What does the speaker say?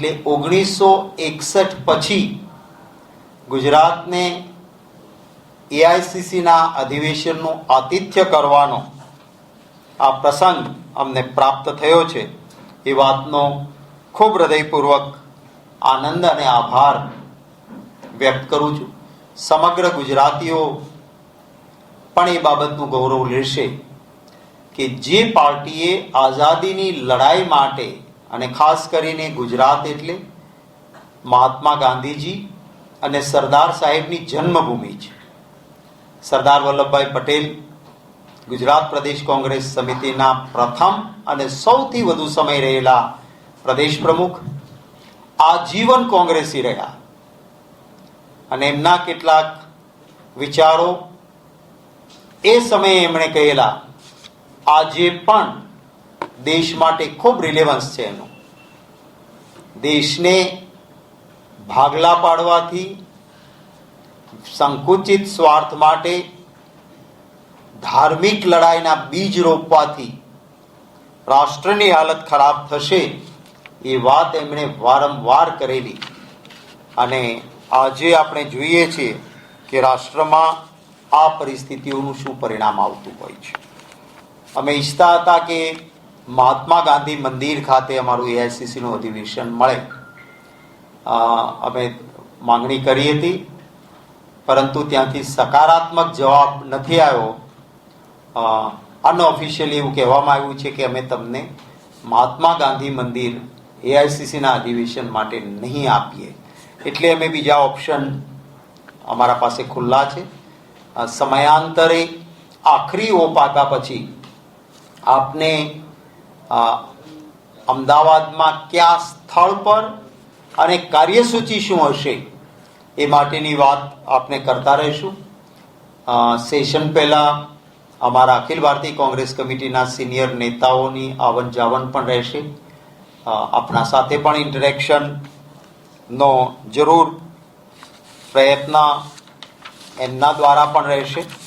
એટલે ઓગણીસો એકસઠ પછી ગુજરાતને એઆઈસીસીના અધિવેશનનું આતિથ્ય કરવાનો આ પ્રસંગ અમને પ્રાપ્ત થયો છે. એ વાતનો ખૂબ હૃદયપૂર્વક આનંદ અને આભાર વ્યક્ત કરું છું. સમગ્ર ગુજરાતીઓ પણ એ બાબતનું ગૌરવ લેશે કે જે પાર્ટીએ આઝાદીની લડાઈ માટે અને ખાસ કરીને ગુજરાત એટલે મહાત્મા ગાંધીજી અને સરદાર સાહેબની જન્મભૂમિ છે. સરદાર વલ્લભભાઈ પટેલ ગુજરાત પ્રદેશ કોંગ્રેસ સમિતિના પ્રથમ અને સૌથી વધુ સમય રહેલા પ્રદેશ પ્રમુખ આજીવન કોંગ્રેસી રહ્યા. અને એમના કેટલાક વિચારો એ સમયે એમણે કહેલા, આજે પણ દેશ માટે ખૂબ રિલેવન્સ છે એનું. દેશને ભાગલા પાડવાથી સંકુચિત સ્વાર્થ માટે ધાર્મિક લડાઈના બીજ રોપવાથી રાષ્ટ્રની હાલત ખરાબ થશે એ વાત એમણે વારંવાર કરેલી. અને આજે આપણે જોઈએ છીએ કે રાષ્ટ્રમાં આ પરિસ્થિતિઓનું શું પરિણામ આવતું હોય છે. અમે ઈચ્છતા હતા કે મહાત્મા ગાંધી મંદિર ખાતે અમારું એઆઈસીસીનું અધિવેશન મળે. અમે માંગણી કરી હતી, પરંતુ ત્યાંથી સકારાત્મક જવાબ નથી આવ્યો. અનઓફિશિયલી એવું કહેવામાં આવ્યું છે કે અમે તમને મહાત્મા ગાંધી મંદિર એઆઈસીસીના અધિવેશન માટે નહીં આપીએ. એટલે અમે બીજા ઓપ્શન અમારા પાસે ખુલ્લા છે. સમયાંતરે આખરી ઓપાકા પછી આપને અમદાવાદમાં કયા સ્થળ પર અને કાર્યસૂચિ શું હશે એ માટેની વાત આપને કરતા રહીશું. સેશન પહેલાં અમારા અખિલ ભારતીય કોંગ્રેસ કમિટીના સિનિયર નેતાઓની આવન જાવન પણ રહેશે. આપણા સાથે પણ ઇન્ટરેક્શનનો જરૂર પ્રયત્ન એમના દ્વારા પણ રહેશે.